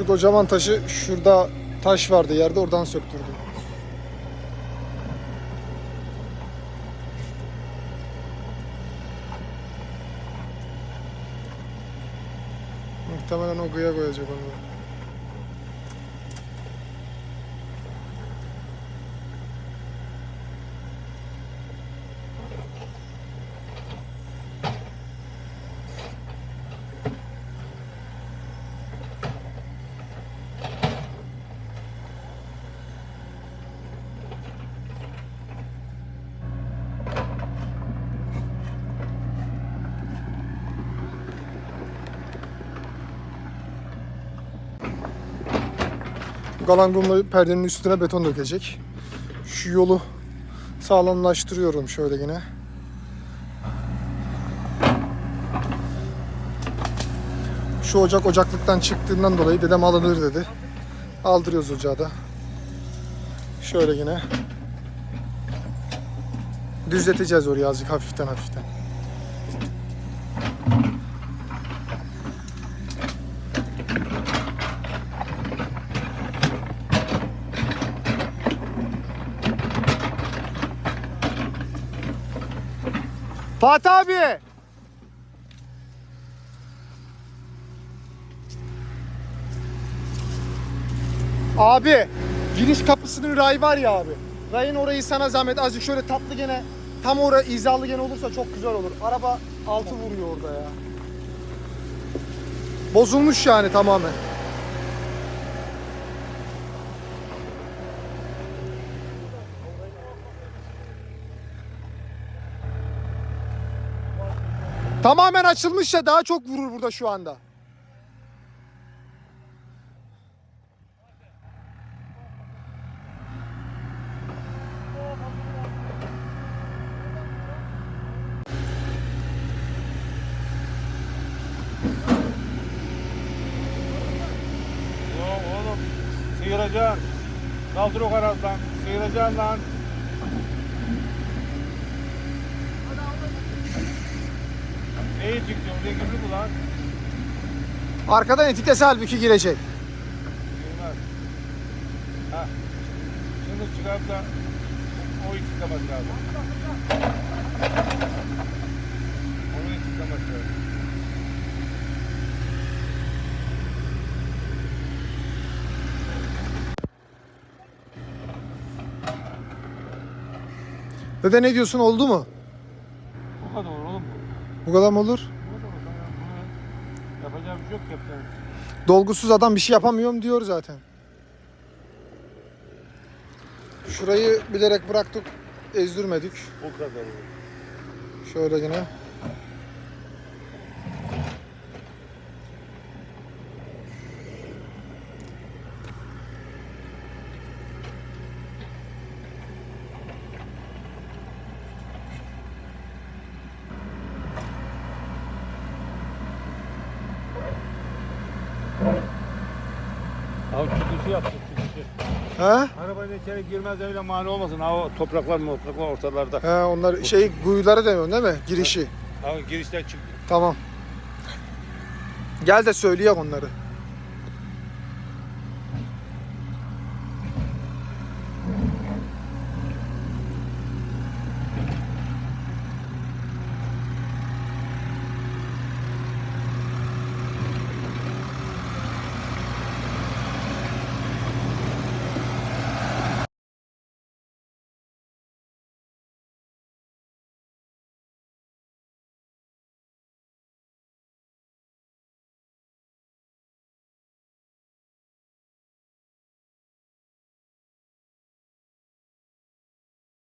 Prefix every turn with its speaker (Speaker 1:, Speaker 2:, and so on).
Speaker 1: Şu kocaman taşı şurada taş vardı yerde oradan söktürdüm. Muhtemelen o gıya koyacak onu. Galangumla perdenin üstüne beton dökecek. Şu yolu sağlamlaştırıyorum şöyle yine. Şu ocak ocaklıktan çıktığından dolayı dedem alınır dedi. Aldırıyoruz ocağı da. Şöyle yine. Düzleteceğiz orayı azıcık hafiften hafiften. Fatih abi! Abi, giriş kapısının ray var ya abi. Rayın orayı sana zahmet azıcık şöyle tatlı gene tam oraya izalı gene olursa çok güzel olur. Araba altı vuruyor orada ya. Bozulmuş yani tamamen. Tamamen açılmış ya daha çok vurur burada şu anda.
Speaker 2: Sıyıracaksın. Kaldır o kanattan. Sıyıracaksın lan. Neyi çıktı? Oraya girdi mi lan?
Speaker 1: Arkadan etikesi halbuki girecek.
Speaker 2: Girmez. Ha. Şimdi çıkarıp da o itiklemek lazım. Onu itiklemek lazım.
Speaker 1: Dede ne diyorsun oldu mu?
Speaker 2: Bu kadar
Speaker 1: mı olur?
Speaker 2: Yapacağım bir şey yok yapacağım.
Speaker 1: Dolgusuz adam bir şey yapamıyorum diyor zaten. Şurayı bilerek bıraktık, ezdirmedik.
Speaker 2: O kadar.
Speaker 1: Şöyle yine.
Speaker 2: Çıkışı yapsın çıkışı.
Speaker 1: He?
Speaker 2: Arabayla içeri girmez öyle mani olmasın. Ha o topraklar mı topraklar ortalarda.
Speaker 1: He onlar şey kuyuları demiyorsun değil mi? Girişi.
Speaker 2: Abi girişten çık.
Speaker 1: Tamam. Gel de söyleyek onları.